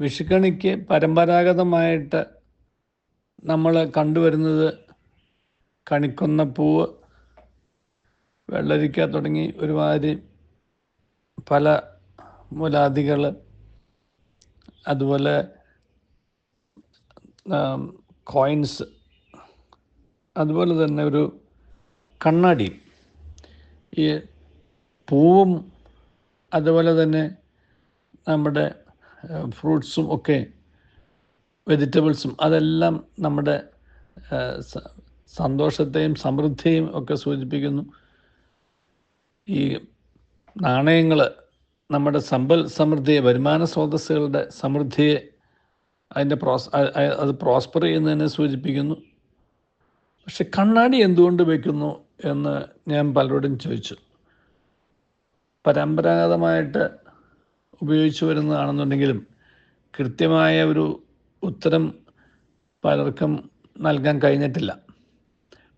വിഷുക്കണിക്ക് പരമ്പരാഗതമായിട്ട് നമ്മൾ കണ്ടുവരുന്നത് കണിക്കൊന്നപ്പൂവ് വെള്ളരിക്ക തുടങ്ങി ഒരുമാതിരി പല മുലാദികൾ അതുപോലെ കോയിൻസ് അതുപോലെ തന്നെ ഒരു കണ്ണാടി. ഈ പൂവും അതുപോലെ തന്നെ നമ്മുടെ ഫ്രൂട്ട്സും ഒക്കെ വെജിറ്റബിൾസും അതെല്ലാം നമ്മുടെ സന്തോഷത്തെയും സമൃദ്ധിയും ഒക്കെ സൂചിപ്പിക്കുന്നു. ഈ നാണയങ്ങൾ നമ്മുടെ സമ്പൽ സമൃദ്ധിയെ വരുമാന സ്രോതസ്സുകളുടെ സമൃദ്ധിയെ അതിന്റെ പ്രോസ് അത് പ്രോസ്പർ ചെയ്യുന്നതിനെ സൂചിപ്പിക്കുന്നു. പക്ഷെ കണ്ണാടി എന്തുകൊണ്ട് വയ്ക്കുന്നു എന്ന് ഞാൻ പലരോടും ചോദിച്ചു. പരമ്പരാഗതമായിട്ട് ഉപയോഗിച്ചു വരുന്നതാണെന്നുണ്ടെങ്കിലും കൃത്യമായ ഒരു ഉത്തരം പലർക്കും നൽകാൻ കഴിഞ്ഞിട്ടില്ല.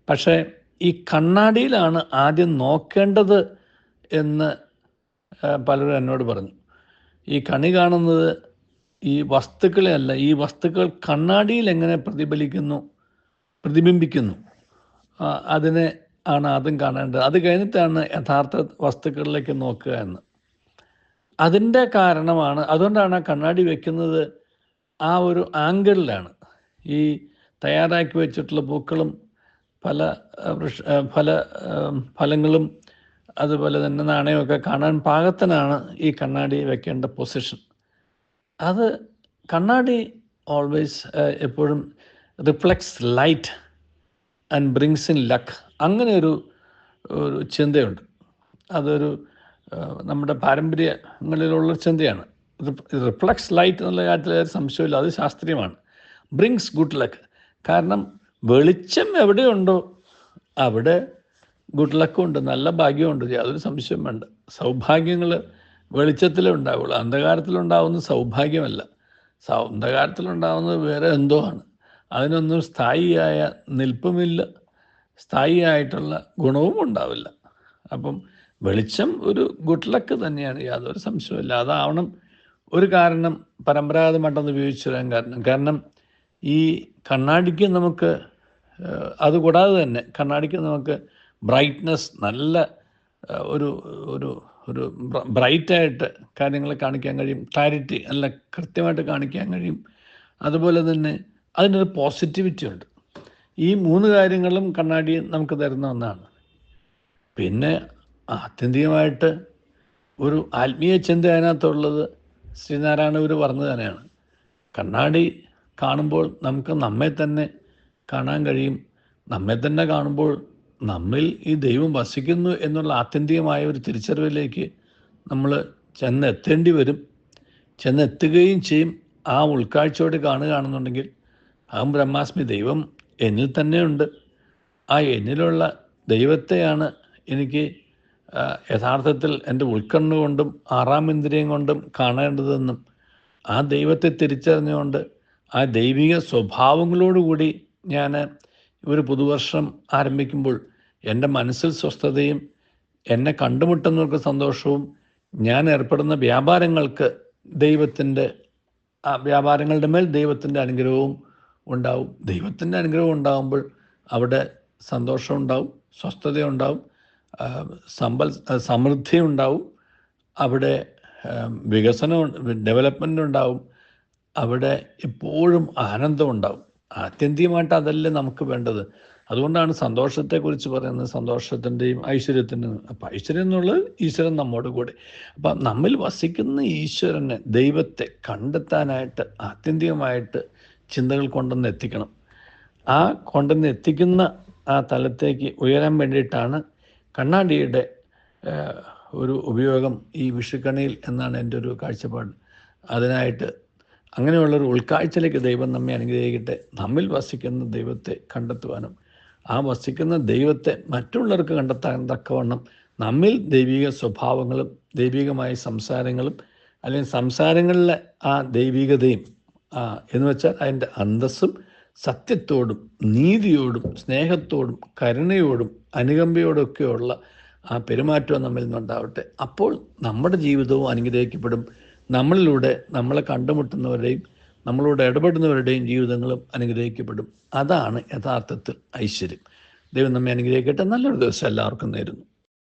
പക്ഷേ ഈ കണ്ണാടിയിലാണ് ആദ്യം നോക്കേണ്ടത് എന്ന് പലരും എന്നോട് പറഞ്ഞു. ഈ കണി കാണുന്നത് ഈ വസ്തുക്കളെ അല്ല ഈ വസ്തുക്കൾ കണ്ണാടിയിൽ എങ്ങനെ പ്രതിഫലിക്കുന്നു പ്രതിബിംബിക്കുന്നു അതിനെ ആണ് ആദ്യം കാണേണ്ടത്. അത് കഴിഞ്ഞിട്ടാണ് യഥാർത്ഥ വസ്തുക്കളിലേക്ക് നോക്കുക എന്ന്. അതിന്റെ കാരണമാണ് അതുകൊണ്ടാണ് ആ കണ്ണാടി വെക്കുന്നത് ആ ഒരു ആംഗിളിലാണ്. ഈ തയ്യാറാക്കി വെച്ചിട്ടുള്ള പൂക്കളും പല വൃക്ഷ പല ഫല ഫലങ്ങളും അതുപോലെ തന്നെ നാണയമൊക്കെ കാണാൻ പാകത്തിനാണ് ഈ കണ്ണാടി വെക്കേണ്ട പൊസിഷൻ. അത് കണ്ണാടി ഓൾവേസ് എപ്പോഴും reflects light and brings in luck അങ്ങനെ ഒരു ഒരു ചിന്തയുണ്ട്. അതൊരു നമ്മുടെ പാരമ്പര്യങ്ങളിലുള്ള ചിന്തയാണ്. റിഫ്ലക്സ് ലൈറ്റ് എന്നുള്ള കാര്യത്തിൽ സംശയമില്ല അത് ശാസ്ത്രീയമാണ്. ബ്രിങ്സ് ഗുഡ് ലക്ക് കാരണം വെളിച്ചം എവിടെയുണ്ടോ അവിടെ ഗുഡ് ലക്കും ഉണ്ട് നല്ല ഭാഗ്യമുണ്ട് യാതൊരു സംശയം വേണ്ട. സൗഭാഗ്യങ്ങൾ വെളിച്ചത്തിലേ ഉണ്ടാവുള്ളൂ. അന്ധകാരത്തിലുണ്ടാവുന്ന സൗഭാഗ്യമല്ല. അന്ധകാരത്തിലുണ്ടാവുന്നത് വേറെ എന്തോ ആണ്. അതിനൊന്നും സ്ഥായിയായ നിൽപ്പുമില്ല. സ്ഥായിയായിട്ടുള്ള ഗുണവും ഉണ്ടാവില്ല. അപ്പം വെളിച്ചം ഒരു ഗുഡ് ലക്ക് തന്നെയാണ്. യാതൊരു സംശയമില്ല അതാവണം ഒരു കാരണം പരമ്പരാഗതമായിട്ടൊന്ന് ഉപയോഗിച്ചു വരാൻ കാരണം. കാരണം ഈ കണ്ണാടിക്ക് നമുക്ക് അതുകൂടാതെ തന്നെ കണ്ണാടിക്ക് നമുക്ക് ബ്രൈറ്റ്നസ് നല്ല ഒരു ഒരു ഒരു ബ്രൈറ്റായിട്ട് കാര്യങ്ങളെ കാണിക്കാൻ കഴിയും. ക്ലാരിറ്റി നല്ല കൃത്യമായിട്ട് കാണിക്കാൻ കഴിയും. അതുപോലെ തന്നെ അതിനൊരു പോസിറ്റിവിറ്റി ഉണ്ട്. ഈ മൂന്ന് കാര്യങ്ങളും കണ്ണാടി നമുക്ക് തരുന്ന ഒന്നാണ്. പിന്നെ ആത്യന്തികമായിട്ട് ഒരു ആത്മീയ ചിന്ത അതിനകത്തുള്ളത് ശ്രീനാരായണ ഗുരു പറഞ്ഞു തന്നെയാണ്. കണ്ണാടി കാണുമ്പോൾ നമുക്ക് നമ്മെ തന്നെ കാണാൻ കഴിയും. നമ്മെ തന്നെ കാണുമ്പോൾ നമ്മിൽ ഈ ദൈവം വസിക്കുന്നു എന്നുള്ള ആത്യന്തികമായ ഒരു തിരിച്ചറിവിലേക്ക് നമ്മൾ ചെന്നെത്തേണ്ടി വരും. ചെന്നെത്തുകയും ചെയ്യും. ആ ഉൾക്കാഴ്ചയോടെ കാണുകയാണെന്നുണ്ടെങ്കിൽ അഹം ബ്രഹ്മാസ്മി ദൈവം എന്നിൽ തന്നെയുണ്ട്. ആ എന്നിലുള്ള ദൈവത്തെയാണ് എനിക്ക് യഥാർത്ഥത്തിൽ എന്റെ ഉൾക്കണ്ണുകൊണ്ടും ആറാം ഇന്ദ്രിയം കൊണ്ടും കാണേണ്ടതെന്നും ആ ദൈവത്തെ തിരിച്ചറിഞ്ഞുകൊണ്ട് ആ ദൈവിക സ്വഭാവങ്ങളോടുകൂടി ഞാൻ ഒരു പുതുവർഷം ആരംഭിക്കുമ്പോൾ എന്റെ മനസ്സിൽ സ്വസ്ഥതയും എന്നെ കണ്ടുമുട്ടുന്നവർക്ക് സന്തോഷവും ഞാൻ ഏർപ്പെടുന്ന വ്യാപാരങ്ങൾക്ക് ദൈവത്തിന്റെ ആ വ്യാപാരങ്ങളുടെ മേൽ ദൈവത്തിന്റെ അനുഗ്രഹവും ഉണ്ടാവും. ദൈവത്തിന്റെ അനുഗ്രഹം ഉണ്ടാകുമ്പോൾ അവിടെ സന്തോഷം ഉണ്ടാവും സ്വസ്ഥത ഉണ്ടാവും ആ, സമ്പൽ സമൃദ്ധി ഉണ്ടാവും അവിടെ വികസനം ഡെവലപ്മെന്റ് ഉണ്ടാവും അവിടെ എപ്പോഴും ആനന്ദം ഉണ്ടാവും ആത്യന്തികമായിട്ട് അതല്ലേ നമുക്ക് വേണ്ടത്. അതുകൊണ്ടാണ് സന്തോഷത്തെക്കുറിച്ച് പറയുന്നത്. സന്തോഷത്തിന്റെയും ഐശ്വര്യത്തിന്റെയും. അപ്പം ഐശ്വര്യം എന്നുള്ളത് ഈശ്വരൻ നമ്മോട് കൂടെ. അപ്പം നമ്മിൽ വസിക്കുന്ന ഈശ്വരനെ ദൈവത്തെ കണ്ടെത്താനായിട്ട് ആത്യന്തികമായിട്ട് ചിന്തകൾ കൊണ്ടുവന്ന് എത്തിക്കണം. ആ കൊണ്ടുവന്ന് എത്തിക്കുന്ന ആ തലത്തേക്ക് ഉയരാൻ വേണ്ടിയിട്ടാണ് കണ്ണാടിയുടെ ഒരു ഉപയോഗം ഈ വിഷുക്കണിയിൽ എന്നാണ് എന്റെ ഒരു കാഴ്ചപ്പാട്. അതിനായിട്ട് അങ്ങനെയുള്ളൊരു ഉൾക്കാഴ്ചയിലേക്ക് ദൈവം നമ്മെ അനുഗ്രഹിക്കട്ടെ. നമ്മിൽ വസിക്കുന്ന ദൈവത്തെ കണ്ടെത്തുവാനും ആ വസിക്കുന്ന ദൈവത്തെ മറ്റുള്ളവർക്ക് കണ്ടെത്താൻ തക്കവണ്ണം നമ്മിൽ ദൈവിക സ്വഭാവങ്ങളും ദൈവികമായ സംസാരങ്ങളും അല്ലെങ്കിൽ സംസാരങ്ങളിലെ ആ ദൈവികതയും എന്ന് വെച്ചാൽ അതിന്റെ അന്തസ്സും സത്യത്തോടും നീതിയോടും സ്നേഹത്തോടും കരുണയോടും അനുകമ്പയോടും ഒക്കെയുള്ള ആ പെരുമാറ്റവും നമ്മിൽ നിന്നുണ്ടാവട്ടെ. അപ്പോൾ നമ്മുടെ ജീവിതവും അനുഗ്രഹിക്കപ്പെടും. നമ്മളിലൂടെ നമ്മളെ കണ്ടുമുട്ടുന്നവരുടെയും നമ്മളോട് ഇടപെടുന്നവരുടെയും ജീവിതങ്ങളും അനുഗ്രഹിക്കപ്പെടും. അതാണ് യഥാർത്ഥത്തിൽ ഐശ്വര്യം. ദൈവം നമ്മെ അനുഗ്രഹിക്കട്ടെ. നല്ലൊരു ദിവസം എല്ലാവർക്കും നേരുന്നു.